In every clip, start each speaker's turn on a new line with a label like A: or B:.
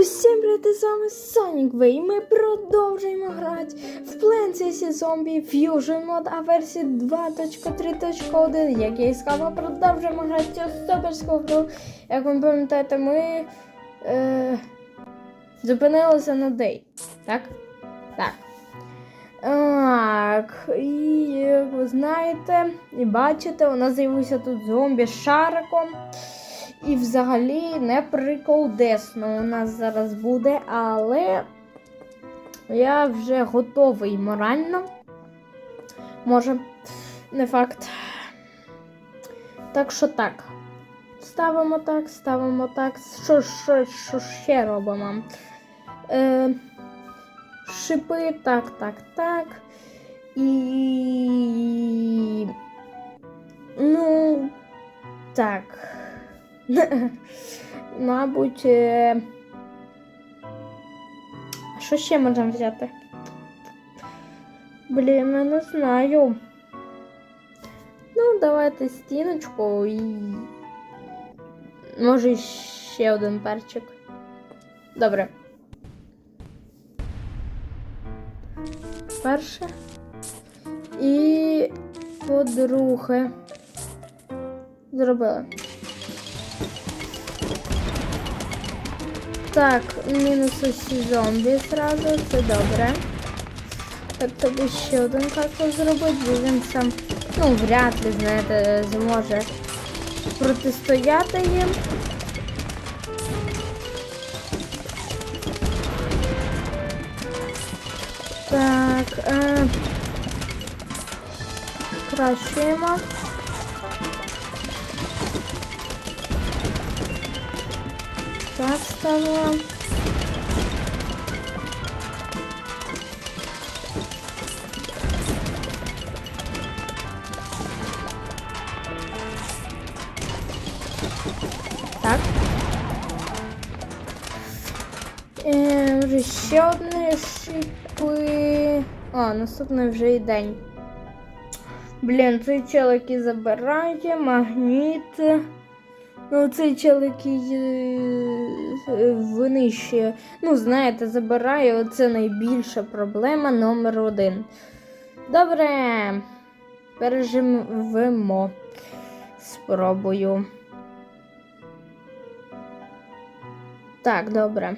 A: Усім привіт, з вами Sonic V, і ми продовжуємо грати в Plants vs. Zombie Fusion Mod, а версії 2.3.1. Як я і сказала, продовжуємо грати цю суперську гру. Як ви пам'ятаєте, ми е, зупинилися на Day. Так? Так. Так, і як ви знаєте, і бачите, у нас з'явився тут зомбі з шариком. І взагалі не приколдесно у нас зараз буде, але я вже готовий морально. Може, не факт. Так що так. Ставимо так, ставимо так. Що, що, що ще робимо? Е, шипи, так, так, так. І. Ну, так. Мабуть. е, Що ще можемо взяти? Блін, я не знаю. Ну, давайте стіночку і. Може ще один перчик. Добре. Перше. І по-друге. Зробила. Так, мінус усі зомбі зразу, це добре. Тобі ще один кактус зробити, бо він сам, ну, вряд ли, знаєте, зможе протистояти їм. Так, е, кращуємо. Так, ставила. Так. Е, вже ще одне шипи. А, наступний вже і день. Блін, цей чел, який забирає, магніт. Ну, цей який е, винищує. Ну, знаєте, забирає. Оце найбільша проблема номер один. Добре. Переживемо. Спробую. Так, добре.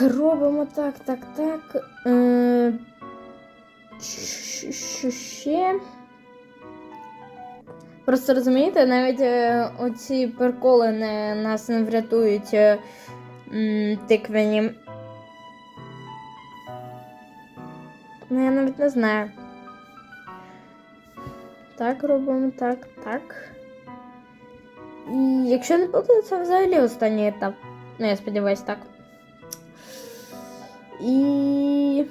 A: Робимо так, так, так. Е, Що ще? Просто розумієте, навіть е, оці приколи не, нас не врятують е, м, тиквені. Ну, я навіть не знаю. Так, робимо так, так. І якщо не буде, це взагалі останній етап. Ну, я сподіваюся, так. І.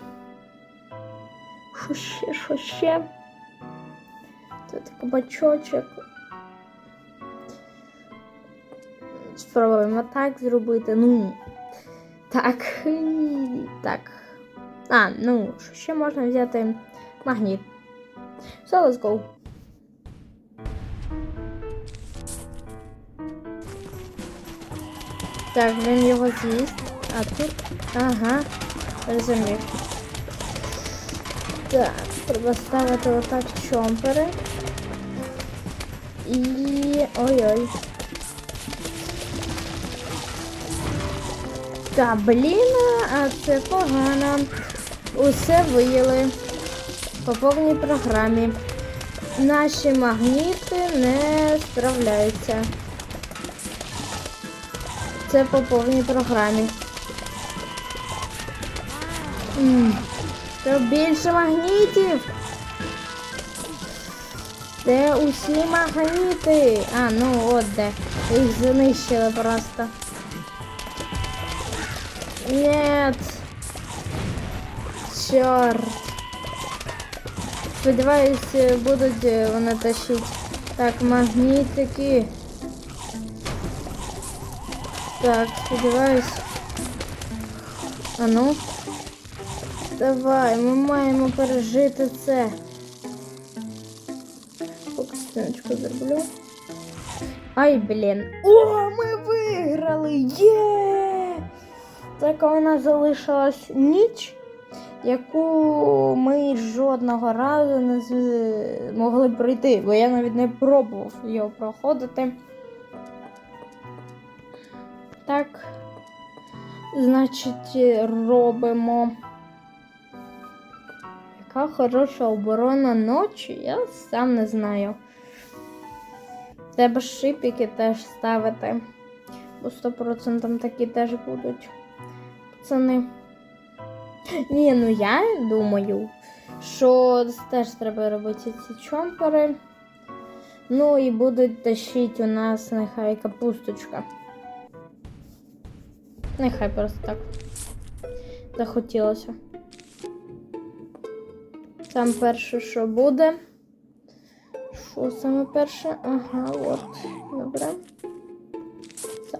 A: Що ще, що ще? Тут кабачочок. Спробуємо так зробити. Ну. Так. Так. А, ну, що ще можна взяти магніт. Все, let's go. Так, він його з'їсть. А тут. Ага. Розумів. Так, треба ставити отак чомпери. І. ой-ой. Та блін, а це погано. Усе виїли по повній програмі. Наші магніти не справляються. Це по повній програмі. М, Треба більше магнітів. Де усі магніти? А, ну от де. Їх знищили просто. Нет. Чорт. Сподіваюсь, будуть е, вони тащити. Так, магнітики. Так, сподіваюсь. А ну. Давай, ми маємо пережити це. Стіночку зроблю. Ай, блін. О, ми виграли! Є! Так у нас залишилась ніч, яку ми жодного разу не з- могли пройти, бо я навіть не пробував його проходити. Так. Значить, робимо. Яка хороша оборона ночі, я сам не знаю. Треба шипики теж ставити. Бо 100% такі теж будуть. Пацани. Ні, ну я думаю, що теж треба робити ці чомпери. Ну і будуть тащити у нас нехай капусточка. Нехай просто так. Захотілося. Там перше, що буде. Що саме перше? Ага, от. Добре. Це-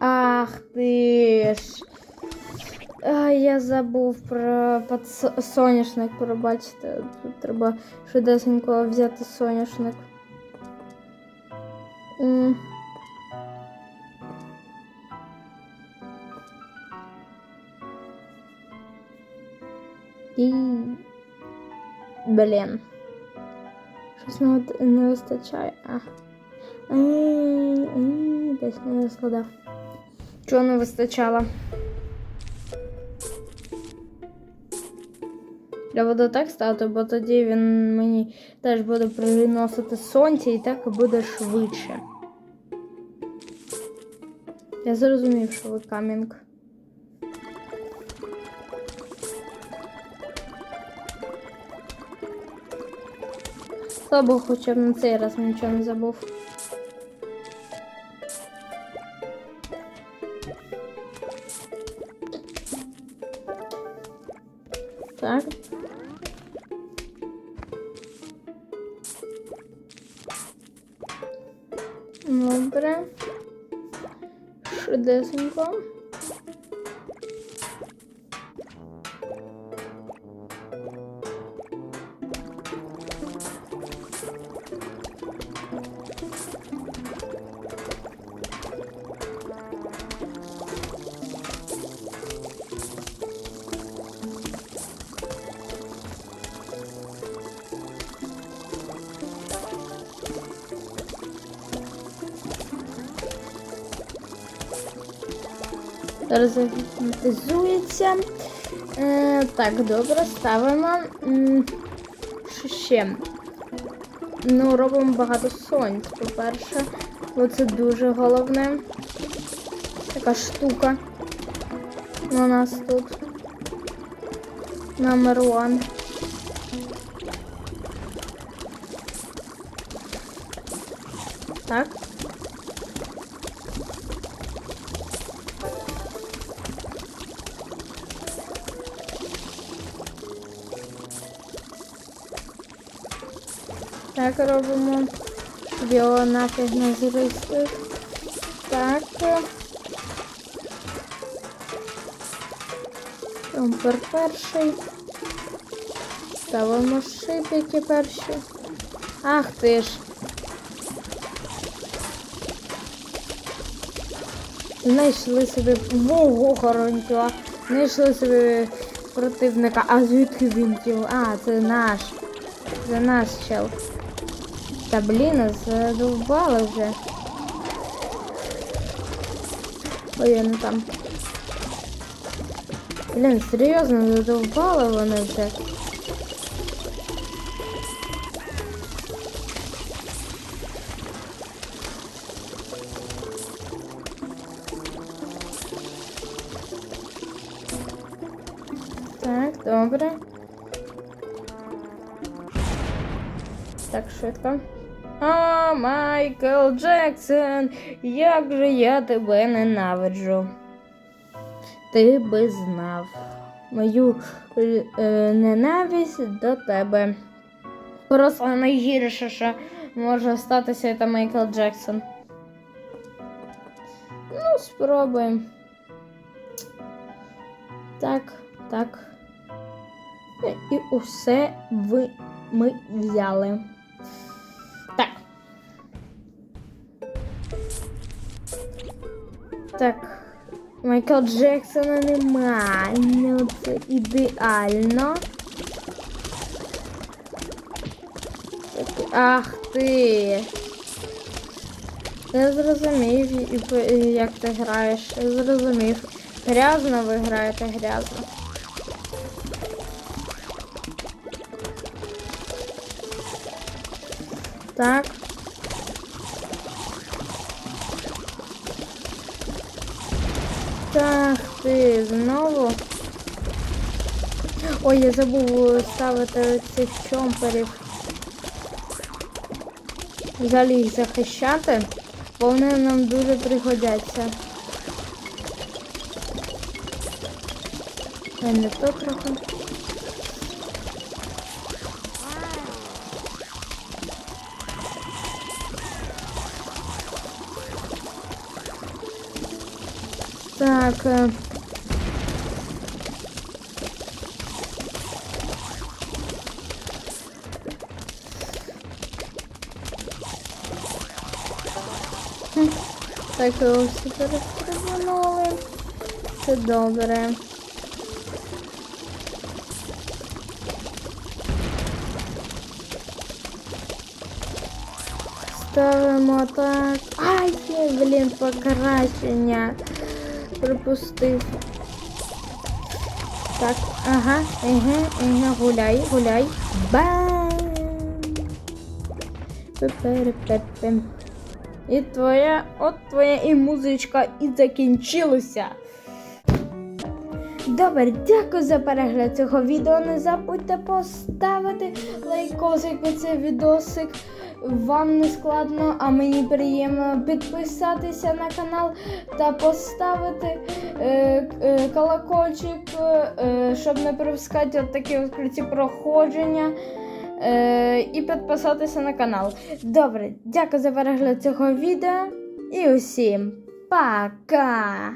A: Ах ти ж. А, я забув про подсо- соняшник, пробачте. Тут треба швидесенько взяти соняшник. М. І. Блін. Щось не, вистачає. А. Десь не складав. Чого не вистачало? Треба буде так стати, бо тоді він мені теж буде приносити сонце і так буде швидше. Я зрозумів, що ви камінг. Слава Богу, хоча б на цей раз нічого не забув. Так. Добре. Швидесенько. Зараз загіпнотизується. Е, так, добре, ставимо. Що ще? Ну, робимо багато сонць, по-перше. Бо це дуже головне. Така штука. У нас тут. Номер one. Так. Так робимо. Його нафіг не зристи. Так. Компер перший. Ставимо шипики перші. Ах ти ж. Знайшли собі Ого, хоронтіла. Знайшли собі противника. А звідки він тіл? А, це наш. Це наш чел. Та блін, задовбали вже. Ой, я не там. Блін, серйозно задовбали вони вже. Так, добре. Так, швидко. О, Майкл Джексон, як же я тебе ненавиджу. Ти би знав мою е, ненависть до тебе. Просто найгірше, що може статися, це Майкл Джексон. Ну, спробуємо. Так, так. І усе ви ми взяли. Так. Майкла Джексона нема. Ну це ідеально. Ах ти. Я зрозумів, як ти граєш. Я зрозумів. Грязно ви граєте грязно. Так, Я забув ставити цих чомперів. Взагалі їх захищати, бо вони нам дуже пригодяться. Ой, не то трохи. Так. Так, всі перестрибнули. Це добре. Ставимо так. Ай, блін, покращення. Пропустив. Так, ага, ага, ага, гуляй, гуляй. Бам! Пе-пе-пе-пе. І твоя, от твоя і музичка і закінчилася. Добре, дякую за перегляд цього відео. Не забудьте поставити лайкосик під цей відосик. Вам не складно, а мені приємно підписатися на канал та поставити е, е, колокольчик, е, щоб не пропускати от такі відкриті проходження. Е, і підписатися на канал. Добре, дякую за перегляд цього відео і усім пока!